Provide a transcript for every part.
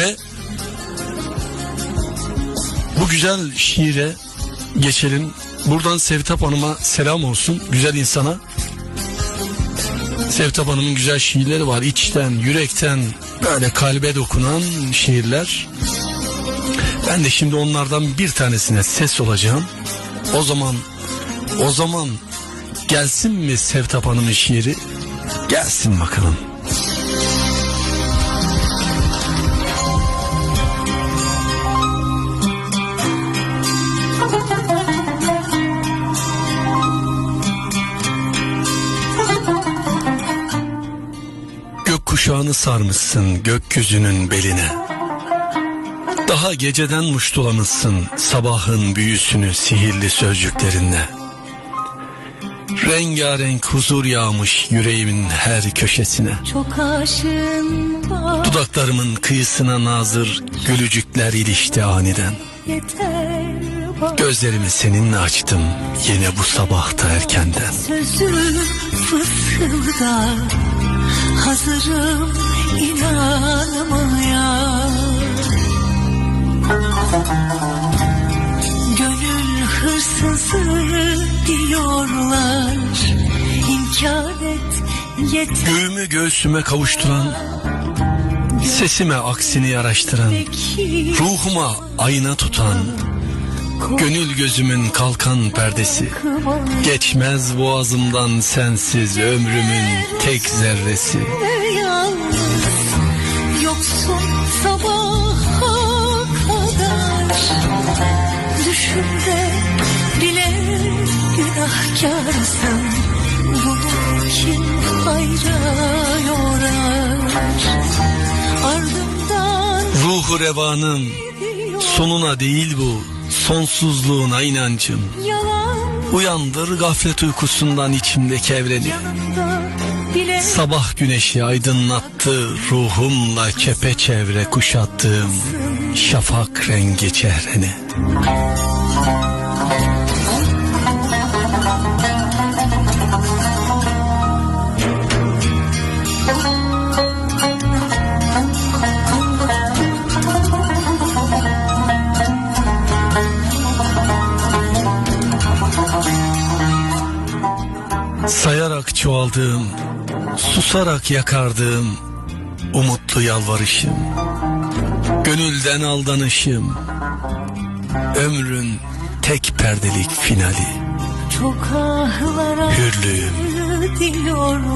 Ve bu güzel şiire geçelim. Buradan Sevtap Hanım'a selam olsun. Güzel insana. Sevtap Hanım'ın güzel şiirleri var. İçten, yürekten böyle kalbe dokunan şiirler. Ben de şimdi onlardan bir tanesine ses olacağım. O zaman o zaman gelsin mi Sevtap Hanım'ın şiiri? Gelsin bakalım. Gökkuşağını sarmışsın gökyüzünün beline. Daha geceden muştulamışsın sabahın büyüsünü sihirli sözcüklerinle. Rengarenk huzur yağmış yüreğimin her köşesine. Çok aşığım var Dudaklarımın kıyısına nazır gülücükler ilişti aniden. Gözlerimi seninle açtım yine bu sabahta erkenden. Sözüm fısılda Hazırım inanmaya. Gönül hırsızı diyorlar. İnkar et yeter. Göğümü göğsüme kavuşturan, sesime aksini yaraştıran, ruhuma ayna tutan, gönül gözümün kalkan perdesi. Geçmez boğazımdan sensiz ömrümün tek zerresi. Yoksun sabaha kadar Düşümde bile günahkarsın Bunu kim hayra yorar Ardımdan Ruhu revanım, sonuna değil bu, sonsuzluğuna inancım. Uyandır gaflet uykusundan içimdeki evreni. Sabah güneşi aydınlattı ruhumla çepeçevre kuşattığım şafak rengi çehreni. Sayarak çoğaldığım, susarak yakardığım umutlu yalvarışım. Gönülden aldanışım. Ömrün tek perdelik finali. Hürlüğüm,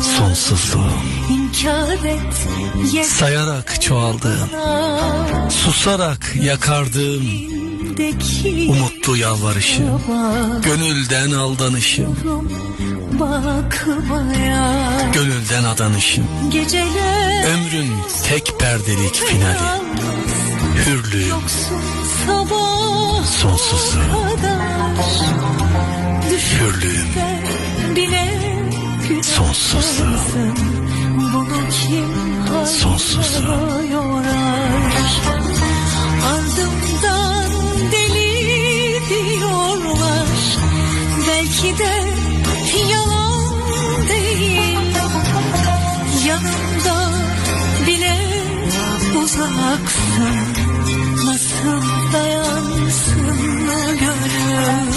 sonsuzluğum. Sayarak çoğaldığım, susarak yakardığım umutlu yalvarışım. Gönülden aldanışım, gönülden adanışım. Ömrün tek perdelik finali. Hürlüğüm, Sonsuzluğum. hürlüğüm, Sonsuzluğum. Sonsuzluğum. Belki de yalan değil. Yanımda bile uzaksın Nasıl dayansın gönül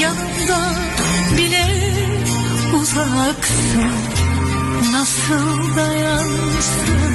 Yanımda bile uzaksın Nasıl dayansın